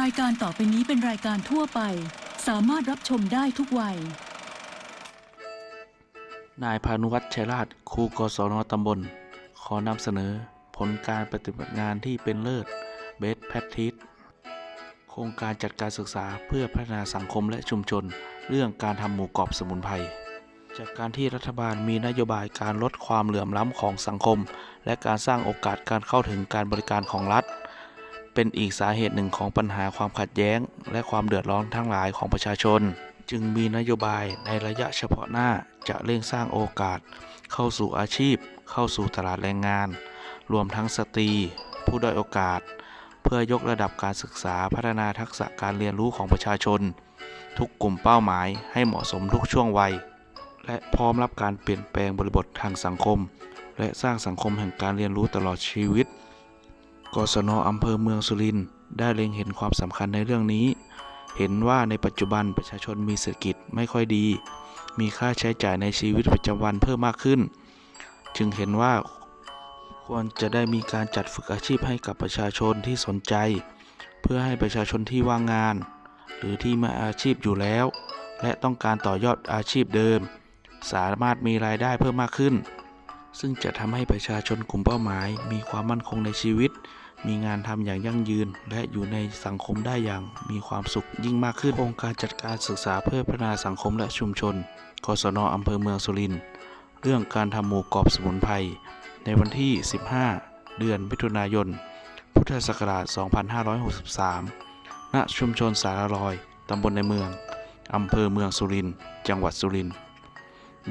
รายการต่อไปนี้เป็นรายการทั่วไป สามารถรับชมได้ทุกวัย นายพานุวัฒน์ชัยราชครูกศนตำบล ขอนำเสนอผลการปฏิบัติงานที่เป็นเลิศ Best Practice โครงการจัดการศึกษาเพื่อพัฒนาสังคมและชุมชน เรื่องการทำหมู่กรอบสมุนไพรจากการที่รัฐบาลมีนโยบายการลดความเหลื่อมล้ำของสังคม และการสร้างโอกาสการเข้าถึงการบริการของรัฐ เป็นอีกสาเหตุหนึ่งของปัญหาความขัดแย้ง และความเดือดร้อนทั้งหลายของประชาชน จึงมีนโยบายในระยะเฉพาะหน้าจะเร่งสร้างโอกาส เข้าสู่อาชีพ เข้าสู่ตลาดแรงงาน รวมทั้งสตรี ผู้ด้อยโอกาส เพื่อยกระดับการศึกษาพัฒนาทักษะการเรียนรู้ของประชาชน ทุกกลุ่มเป้าหมายให้เหมาะสมทุกช่วงวัย และพร้อมรับการเปลี่ยนแปลงบริบททางสังคม และสร้างสังคมแห่งการเรียนรู้ตลอดชีวิต กศนอำเภอเมืองสุรินทร์ได้เล็งเห็นความสำคัญในเรื่องนี้ เห็นว่าในปัจจุบันประชาชนมีเศรษฐกิจไม่ค่อยดี มีค่าใช้จ่ายในชีวิตประจำวันเพิ่มมากขึ้น จึงเห็นว่าควรจะได้มีการจัดฝึกอาชีพให้กับประชาชนที่สนใจ เพื่อให้ประชาชนที่ว่างงาน หรือที่มีอาชีพอยู่แล้ว และต้องการต่อยอดอาชีพเดิม สามารถมีรายได้เพิ่มมากขึ้น ซึ่งจะทำให้ประชาชนกลุ่มเป้าหมาย มีความมั่นคงในชีวิต มีงานทำอย่างยั่งยืน และอยู่ในสังคมได้อย่างมีความสุขยิ่งมากขึ้นโครงการจัดการศึกษาเพื่อพัฒนาสังคมและชุมชน กศนอำเภอเมืองสุรินทร์ เรื่องการทำหมู่กรอบสมุนไพร ในวันที่ 15 เดือนมิถุนายน พุทธศักราช 2563 ณ ชุมชนสารลอย ตำบลในเมือง อำเภอเมืองสุรินทร์ จังหวัดสุรินทร์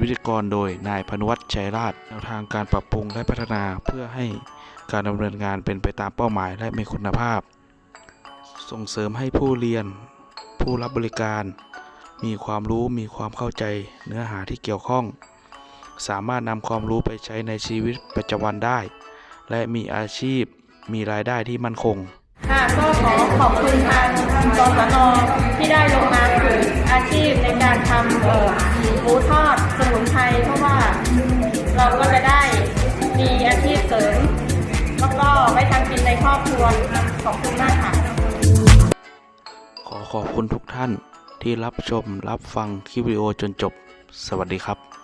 วิทยกรโดยนายพนุวัฒน์ชัยราชแนวทางการปรับปรุงและพัฒนาเพื่อให้การดำเนินงานเป็นไปตามเป้าหมายและมีคุณภาพ ส่งเสริมให้ผู้เรียน ผู้รับบริการ มีความรู้มีความเข้าใจเนื้อหาที่เกี่ยวข้อง สามารถนำความรู้ไปใช้ในชีวิตประจำวันได้ และมีอาชีพมีรายได้ที่มั่นคงค่ะก็ขอขอบคุณทางกศนที่ได้ลงมาฝึกอาชีพในการทำ บินในครอบครัวขอบคุณมากค่ะ ขอขอบคุณทุกท่านที่รับชมรับฟังคลิปวิดีโอจนจบ สวัสดีครับ